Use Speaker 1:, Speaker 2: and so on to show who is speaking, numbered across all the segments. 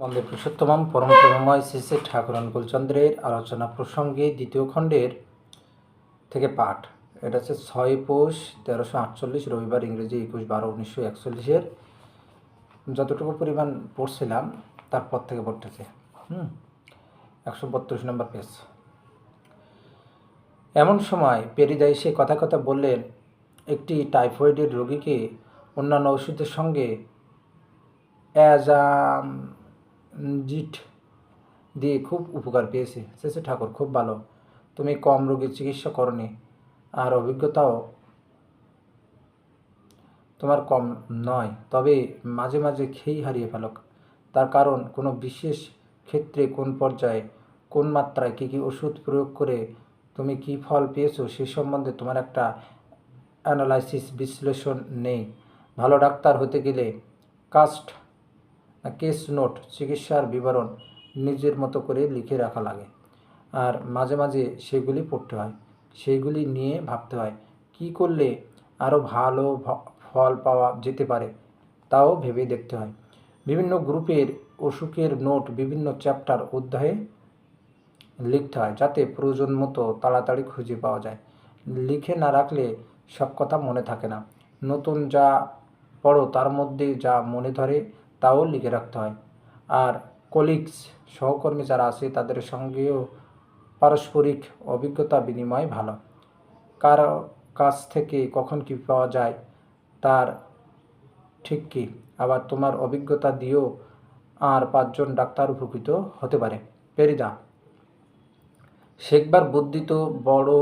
Speaker 1: বন্দে পুরুষোত্তম পরম প্রেমময় শ্রী শ্রী ঠাকুর অনুকূলচন্দ্রের আলোচনা প্রসঙ্গে দ্বিতীয় খণ্ডের থেকে পাঠ। এটা হচ্ছে ছয় পৌষ তেরোশো আটচল্লিশ, রবিবার ইংরেজি একুশ বারো উনিশশো একচল্লিশের। যতটুকু পরিমাণ পড়ছিলাম, তারপর থেকে পড়তেছে। হুম, একশো বত্রিশ নম্বর পেজ। এমন সময় পেরিদা এসে কথা কথা বললেন, একটি টাইফয়েডের রোগীকে অন্যান্য ওষুধের সঙ্গে অ্যাজামজিট দিয়ে খুব উপকার পেয়েছে। শেষে ঠাকুর, খুব ভালো। তুমি কম রোগীর চিকিৎসা করনি। আর অভিজ্ঞতাও তোমার কম নয়। তবে মাঝে মাঝে খেই হারিয়ে ফেলক। তার কারণ, কোনো বিশেষ ক্ষেত্রে কোন পর্যায়ে, কোন মাত্রায়, কী কী ওষুধ প্রয়োগ করে তুমি কী ফল পেয়েছ, সে সম্বন্ধে তোমার একটা অ্যানালাইসিস বিশ্লেষণ নেই। ভালো ডাক্তার হতে গেলে কাস্ট কেস নোট চিকিৎসার বিবরণ নিজের মতো করে লিখে রাখা লাগে। আর মাঝে মাঝে সেগুলি পড়তে হয়। সেগুলি নিয়ে ভাবতে হয়, কী করলে আরও ভালো ফল পাওয়া যেতে পারে, তাও ভেবে দেখতে হয়। বিভিন্ন গ্রুপের অসুখের নোট বিভিন্ন চ্যাপ্টার অধ্যায়ে লিখতে হয়, যাতে প্রয়োজন মতো তাড়াতাড়ি খুঁজে পাওয়া যায়। লিখে না রাখলে সব কথা মনে থাকে না। নতুন যা পড়ো, তার মধ্যে যা মনে ধরে তাও লিখে রাখতে হয়। আর কলিগস সহকর্মী যারা আছে, তাদের সঙ্গেও পারস্পরিক অভিজ্ঞতা বিনিময় ভালো। কার কাছ থেকে কখন কী পাওয়া যায়, তার ঠিক কি? আবার তোমার অভিজ্ঞতা দিয়েও আর পাঁচজন ডাক্তার উপকৃত হতে পারে। পেরিদা, শেখবার বুদ্ধি তো বড়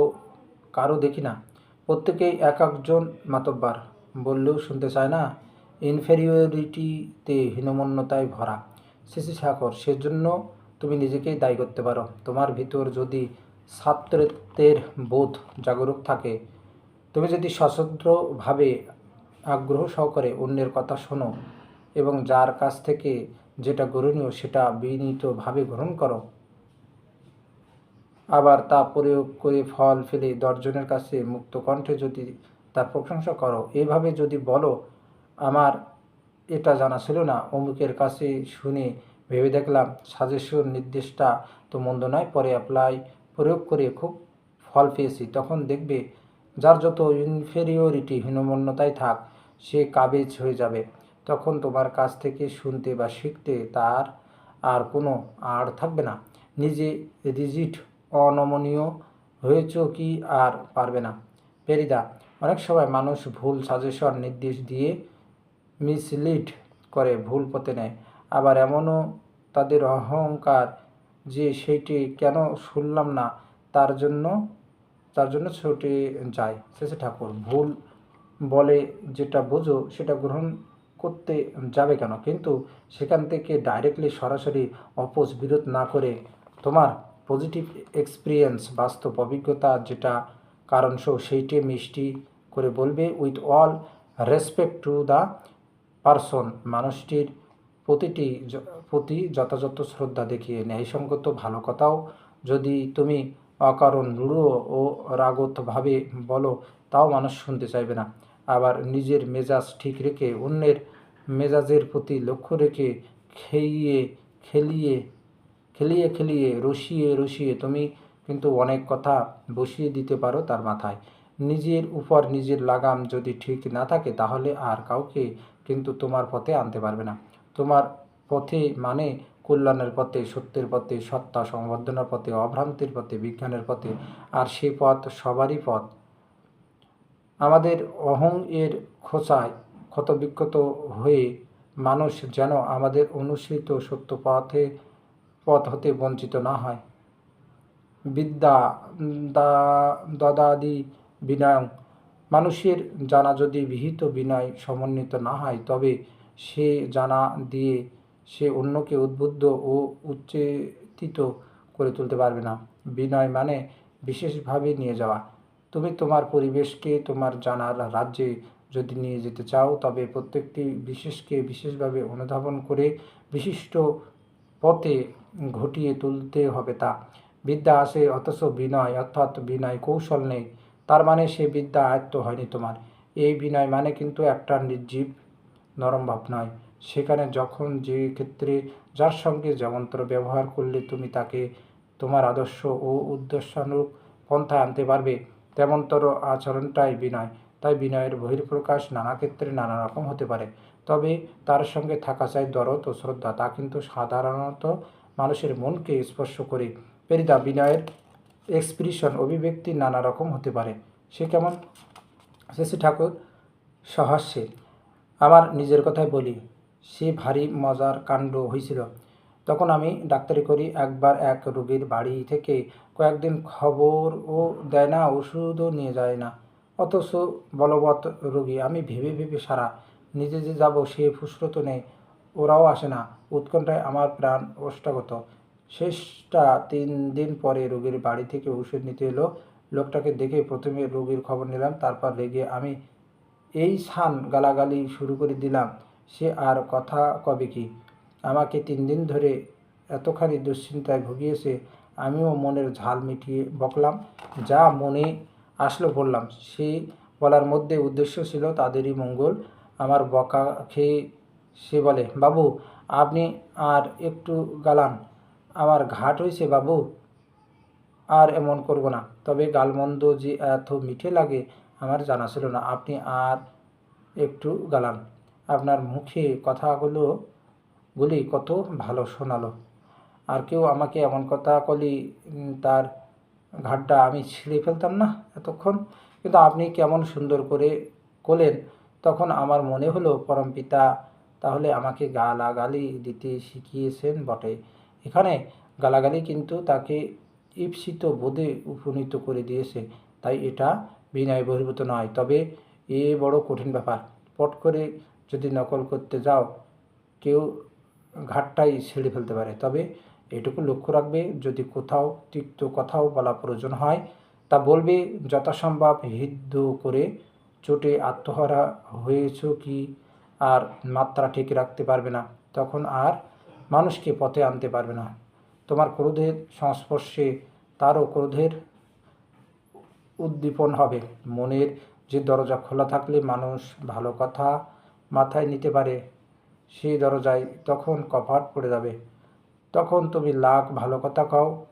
Speaker 1: কারও দেখি না। প্রত্যেকেই এক একজন মাতব্বার। বললেও শুনতে চায় না ইনফেরিয়রিটিতে হীনমন্যতায় ভরা। শিশু সাকর সেজন্য তুমি নিজেকেই দায়ী করতে পারো। তোমার ভিতর যদি ছাত্রত্বের বোধ জাগরুক থাকে, তুমি যদি সশস্ত্রভাবে আগ্রহ সহকারে অন্যের কথা শোনো এবং যার কাছ থেকে যেটা গ্রহণীয় সেটা বিনীতভাবে গ্রহণ করো, আবার তা প্রয়োগ করে ফল ফেলে দশজনের কাছে মুক্ত কণ্ঠে যদি তার প্রশংসা করো, এভাবে যদি বলো আমার এটা জানা ছিল না। অমুকের কাছে শুনে ভেবে দেখলাম সাজেশন নির্দেশটা তো মন্দ নয়, পরে অ্যাপ্লাই প্রয়োগ করে খুব ফল পেয়েছি। তখন দেখবে যার যত ইনফেরিয়রিটি হীনমন্যতায় থাক, সে কাবেজ হয়ে যাবে। তখন তোমার কাছ থেকে শুনতে বা শিখতে তার আর কোনো আড় থাকবে না। নিজে রিজিট, অনমনীয় হয়েছ কি আর পারবে না। পেরিদা অনেক সময় মানুষ ভুল সাজেশন নির্দেশ দিয়ে মিসলিড করে, ভুল পথে নেয়। আবার এমনও তাদের অহংকার যে সেইটি কেন শুনলাম না, তার জন্য তার জন্য ছুটে যায়। শেষে ঠাকুর, ভুল বলে যেটা বোঝো, সেটা গ্রহণ করতে যাবে কেন? কিন্তু সেখান থেকে ডাইরেক্টলি সরাসরি অপোজ, বিরোধ না করে তোমার পজিটিভ এক্সপিরিয়েন্স বাস্তব অভিজ্ঞতা যেটা কারণ সহ, সেইটি মিষ্টি করে বলবে with all respect to the person মানুষটির প্রতিটি প্রতি যথাযথ শ্রদ্ধা দেখিয়ে ন্যায়সঙ্গত ভালো কথাও যদি তুমি অকারণ রূঢ় ও রাগতভাবে বলো, তাও মানুষ শুনতে চাইবে না। আবার নিজের মেজাজ ঠিক রেখে অন্যের মেজাজের প্রতি লক্ষ্য রেখে খেয়ে খেলিয়ে খেলিয়ে খেলিয়ে, রসিয়ে রসিয়ে তুমি কিন্তু অনেক কথা বসিয়ে দিতে পারো তার মাথায়। নিজের উপর নিজের লাগাম যদি ঠিক না থাকে, তাহলে আর কাউকে কিন্তু তোমার পথে আনতে পারবে না। তোমার পথে মানে কল্যাণের পথে, সত্যের পথে, সত্তা সংবর্ধনার পথে, অভ্রান্তির পথে, বিজ্ঞানের পথে, আর সে পথ সবারই পথ। আমাদের অহং এর খোঁচায় ক্ষতবিক্ষত হয়ে মানুষ যেন আমাদের অনুসৃত সত্য পথে, পথ হতে বঞ্চিত না হয়। বিদ্যা দা- দদাদি বিনয়ং মানুষের জানা যদি বিহিত বিনয় সমন্বিত না হয়, তবে সে জানা দিয়ে সে অন্যকে উদ্বুদ্ধ ও উচ্চেতিত করে তুলতে পারবে না। বিনয় মানে বিশেষভাবে নিয়ে যাওয়া। তুমি তোমার পরিবেশকে, তোমার জানার রাজ্যে যদি নিয়ে যেতে চাও, তবে প্রত্যেকটি বিশেষকে বিশেষভাবে অনুধাবন করে বিশিষ্ট পথে ঘটিয়ে তুলতে হবে তা। বিদ্যা আসে অথচ বিনয়, অর্থাৎ বিনয় কৌশল নেই। তার মানে সে বিদ্যা আয়ত্ত হয়নি তোমার। এই বিনয় মানে কিন্তু একটা নির্জীব নরম ভাব নয়। সেখানে যখন যে ক্ষেত্রে যার সঙ্গে যেমনতর ব্যবহার করলে তুমি তাকে তোমার আদর্শ ও উদ্দেশ্যানুরূপ পন্থায় আনতে পারবে, তেমনতর আচরণটাই বিনয়। তাই বিনয়ের বহির্প্রকাশ নানা ক্ষেত্রে নানা রকম হতে পারে। তবে তার সঙ্গে থাকা চাই দরদ ও শ্রদ্ধা, তা কিন্তু সাধারণত মানুষের মনকে স্পর্শ করে। পেরিদা বিনয়ের এক্সপ্রেশন, অভিব্যক্তি নানা রকম হতে পারে। সে কেমন? শশী ঠাকুর সহাস্যে, আমার নিজের কথাই বলি, সে ভারী মজার কাণ্ড হয়েছিল তখন আমি ডাক্তারি করি, একবার এক রোগীর বাড়ি থেকে কয়েকদিন খবরও দেয় না, ওষুধও নিয়ে যায় না। অথচ বলবৎ রোগী, আমি ভেবে ভেবে সারা, নিজে যে যাব সে ফুসরত নেই, ওরাও আসে না। উৎকণ্ঠায় আমার প্রাণ ওষ্ঠাগত শেষটা তিন দিন পরে রোগীর বাড়ি থেকে ওষুধ নিতে এলো। লোকটাকে দেখে প্রথমে রোগীর খবর নিলাম, তারপর রেগে আমি এই সান গালাগালি শুরু করে দিলাম, সে আর কথা কবে কি? আমাকে তিন দিন ধরে এতখানি দুশ্চিন্তায় ভুগিয়েছে, আমিও মনের ঝাল মিটিয়ে বকলাম। যা মনে আসলো বললাম, সে বলার মধ্যে উদ্দেশ্য ছিল তাদেরই মঙ্গল। আমার বকা খেয়ে সে বলে, বাবু, আপনি আর একটু গালান। আমার ঘাট হয়েছে বাবু। আর এমন করব না। তবে গালমন্দ যে এত মিঠে লাগে, আমার জানা ছিল না। আপনি আর একটু গালান। আপনার মুখে কথাগুলো গুলি কত ভালো শোনালো। আর কেউ আমাকে এমন কথা কলি তার ঘাটটা আমি ছিঁড়ে ফেলতাম না এতক্ষণ? কিন্তু আপনি কেমন সুন্দর করে কোলেন তখন আমার মনে হলো পরম পিতা তাহলে আমাকে গালাগালি দিতে শিখিয়েছেন বটে। এখানে গালাগালি কিন্তু তাকে ঈপ্সিত বোধে উপনীত করে দিয়েছে। তাই এটা বিনয় বহির্ভূত নয়। তবে এ বড় কঠিন ব্যাপার। পট করে যদি নকল করতে যাও, কেউ ঘাটটাই ছেড়ে ফেলতে পারে। তবে এটুকু লক্ষ্য রাখবে, যদি কোথাও তিক্ত কথাও বলা প্রয়োজন হয়, তা বলবে, যথাসম্ভব হৃদ্য করে চোটে আত্মহারা হয়েছ কি? আর মাত্রা ঠিক রাখতে পারবে না। তখন আর মানুষকে পথে আনতে পারবে না। তোমার ক্রোধের সংস্পর্শে তারও ক্রোধের উদ্দীপন হবে। মনের যে দরজা খোলা থাকলে মানুষ ভালো কথা মাথায় নিতে পারে সেই দরজায় তখন কভাট পড়ে যাবে। তখন তুমি লাখ ভালো কথা কও,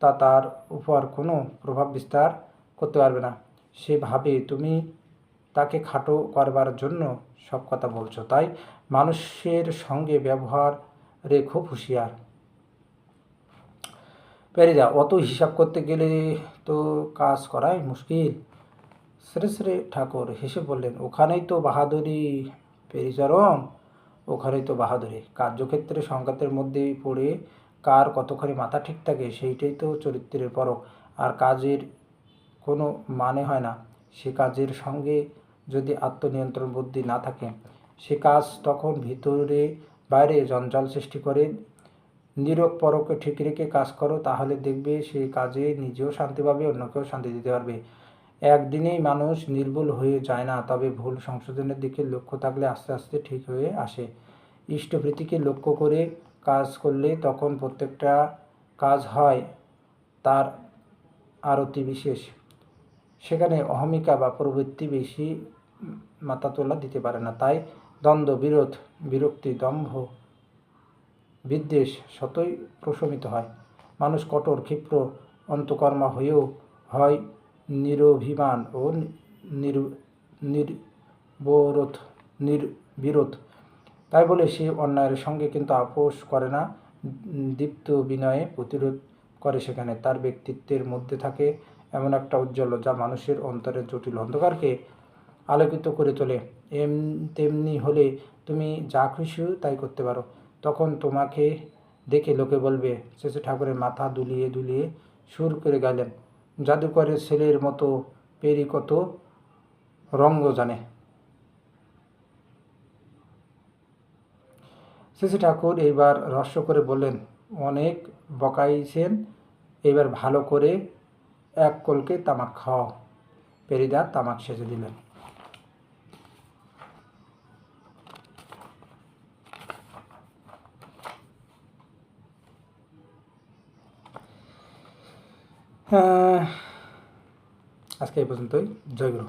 Speaker 1: তা তার উপর কোনো প্রভাব বিস্তার করতে পারবে না। সে ভাবে তুমি তাকে খাটো করবার জন্য সব কথা বলছো। তাই মানুষের সঙ্গে ব্যবহার রে, খুব হুঁশিয়ার। পেরিদা অত হিসাব করতে গেলে তো কাজ করাই মুশকিল। শ্রী শ্রী ঠাকুর হেসে বললেন, ওখানেই তো বাহাদুরি পেরিচরম ওখানেই তো বাহাদুরি। কার্যক্ষেত্রে সংঘাতের মধ্যে পড়ে কার কতখানি মাথা ঠিক থাকে, সেইটাই তো চরিত্রের পরক আর কাজের কোনো মানে হয় না। সে কাজের সঙ্গে যদি আত্মনিয়ন্ত্রণ বুদ্ধি না থাকে, সে কাজ তখন ভিতরে বাইরে জঞ্জাল সৃষ্টি করে নিরোগ পরকে ঠিক রেখে কাজ করো, তাহলে দেখবে সেই কাজে নিজেও শান্তি পাবে অন্যকেও শান্তি দিতে পারবে। একদিনেই মানুষ নির্ভুল হয়ে যায় না, তবে ভুল সংশোধনের দিকে লক্ষ্য থাকলে আস্তে আস্তে ঠিক হয়ে আসে। ইষ্টভৃতিকে লক্ষ্য করে কাজ করলে তখন প্রত্যেকটা কাজ হয় তার আরতি বিশেষ। সেখানে অহমিকা বা প্রবৃত্তি বেশি মাথা তোলা দিতে পারে না, তাই দ্বন্দ্ব, বিরোধ, বিরক্তি, দম্ভ, বিদ্বেষ শতই প্রশমিত হয়। মানুষ কঠোর, ক্ষিপ্র, অন্তকর্মা হয়েও হয় নিরভিমান ও নির নির্বোরোধ নির্বিরোধ তাই বলে সে অন্যায়ের সঙ্গে কিন্তু আপোষ করে না। দীপ্ত বিনয়ে প্রতিরোধ করে সেখানে। তার ব্যক্তিত্বের মধ্যে থাকে এমন একটা উজ্জ্বল যা মানুষের অন্তরের জটিল অন্ধকারকে আলোকিত করে তোলে। এম তেমনি হলে তুমি যা খুশি তাই করতে পারো। তখন তোমাকে দেখে লোকে বলবে, শেষে ঠাকুরের মাথা দুলিয়ে দুলিয়ে সুর করে গেলেন জাদুকরের ছেলের মতো পেরি কত রঙ্গ জানে। শেষে ঠাকুর এইবার রহস্য করে বললেন, অনেক বকাইছেন, এবার ভালো করে এক কলকে তামাক খাও পেরিদা তামাক সেজে দিলেন। আজকে এই পর্যন্তই। জয়গুরু